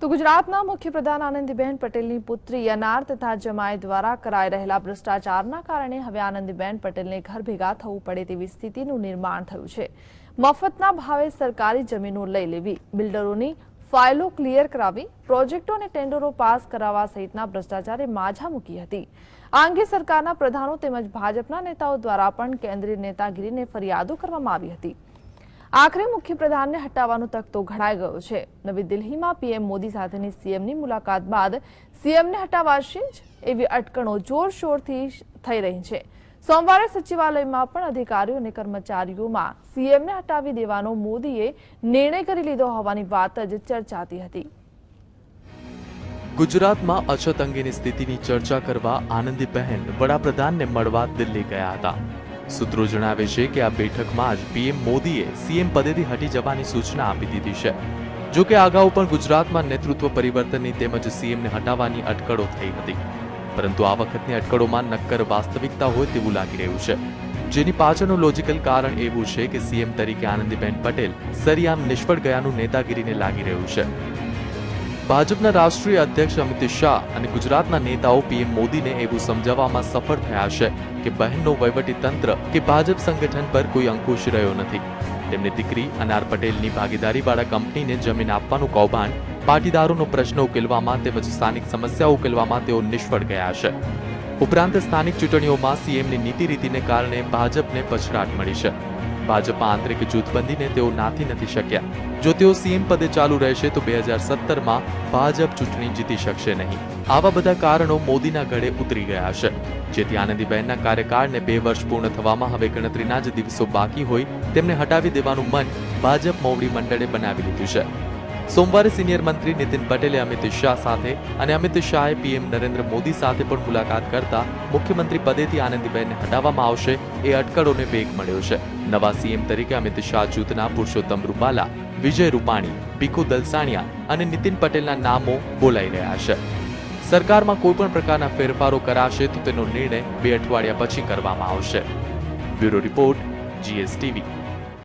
તો ગુજરાતના મુખ્યપ્રધાન આનંદીબેન પટેલની પુત્રી અનાર તથા જમાઈ દ્વારા કરાઈ રહેલા ભ્રષ્ટાચારના કારણે હવે આનંદીબેન પટેલને ઘર ભેગા થવું પડે તેવી સ્થિતિનું નિર્માણ થયું છે. મફતના ભાવે સરકારી જમીનો લઈ લેવી, બિલ્ડરોની ફાઇલો ક્લિયર કરાવી, પ્રોજેક્ટો અને ટેન્ડરો પાસ કરાવવા સહિતના ભ્રષ્ટાચારે માઝા મૂકી હતી. આ અંગે સરકારના પ્રધાનો તેમજ ભાજપના નેતાઓ દ્વારા પણ કેન્દ્રીય નેતાગીરીને ફરિયાદો કરવામાં આવી હતી. આખરે મુખ્યપ્રધાનને હટાવવાનો તકતો ઘડાઈ ગયો છે. નવી દિલ્હીમાં પીએમ મોદી સાથેની સીએમની મુલાકાત બાદ સીએમને હટાવાશે જ એવી અટકણો જોરશોરથી થઈ રહી છે. સોમવારે સચિવાલયમાં પણ અધિકારીઓ અને કર્મચારીઓમાં સીએમને હટાવી દેવાનો મોદીએ નિર્ણય કરી લીધો હોવાની વાત જ ચર્ચાતી હતી. ગુજરાતમાં અછત અંગેની સ્થિતિની ચર્ચા કરવા આનંદીબહેન વડાપ્રધાનને મળવા દિલ્હી ગયા હતા. સૂત્રો જણાવે છે કે આ બેઠકમાં જ પીએમ મોદીએ સીએમ પદેથી હટી જવાની સૂચના આપી દીધી છે. જો કે અગાઉ પણ ગુજરાતમાં નેતૃત્વ પરિવર્તનની તેમજ સીએમને હટાવવાની અટકળો થઈ હતી. પરંતુ આ વખતની અટકળોમાં નક્કર વાસ્તવિકતા હોય તેવું લાગી રહ્યું છે. જેની પાછળનું લોજિકલ કારણ એવું છે કે સીએમ તરીકે આનંદીબેન પટેલ સરિયામ નિષ્ફળ ગયાનું નેતાગીરીને લાગી રહ્યું છે. ભાજપના રાષ્ટ્રીય અધ્યક્ષ અમિત શાહ અને ગુજરાતના નેતાઓ પીએમ મોદીને એવું સમજાવવામાં સફળ થયા છે કે બહેનનો તંત્ર કે ભાજપ સંગઠન પર કોઈ અંકુશ રહ્યો નથી. તેમની દીકરી અનાર પટેલની ભાગીદારીવાળા કંપનીને જમીન આપવાનું કૌભાંડ, પાટીદારોનો પ્રશ્ન ઉકેલવામાં તેમજ સ્થાનિક સમસ્યાઓ ઉકેલવામાં તેઓ નિષ્ફળ ગયા છે. ઉપરાંત સ્થાનિક ચૂંટણીઓમાં સીએમની નીતિ રીતિને કારણે ભાજપને પછડાટ મળી છે. ભાજપમાં આંતરિક જૂથબંધીને તેઓ નાથી નથી શક્યા. જો તેઓ સીએમ પદે ચાલુ રહેશે તો બે હજાર સત્તરમાં ભાજપ ચૂંટણી જીતી શકશે નહીં. આવા બધા કારણો મોદીના ગળે ઉતરી ગયા છે. જેથી આનંદીબહેનના કાર્યકાળને બે વર્ષ પૂર્ણ થવામાં હવે ગણતરીના જ દિવસો બાકી હોય તેમને હટાવી દેવાનું મન ભાજપ મોવડી મંડળે બનાવી લીધું છે. સોમવારે સિનિયર મંત્રી નીતિન પટેલે અમિત શાહ સાથે અને અમિત શાહે પીએમ નરેન્દ્ર મોદી સાથે પણ મુલાકાત કરતા મુખ્યમંત્રી પદેથી આનંદીબેનને હટાવવામાં આવશે એ અટકળોને વેગ મળ્યો છે. નવા સીએમ તરીકે અમિત શાહ જૂથના પુરુષોત્તમ રૂપાલા, વિજય રૂપાણી, ભીખુ દલસાણિયા અને નીતિન પટેલના નામો બોલાઈ રહ્યા છે. સરકારમાં કોઈ પણ પ્રકારના ફેરફારો કરાશે તો તેનો નિર્ણય બે અઠવાડિયા પછી કરવામાં આવશે. Bureau report, GSTV.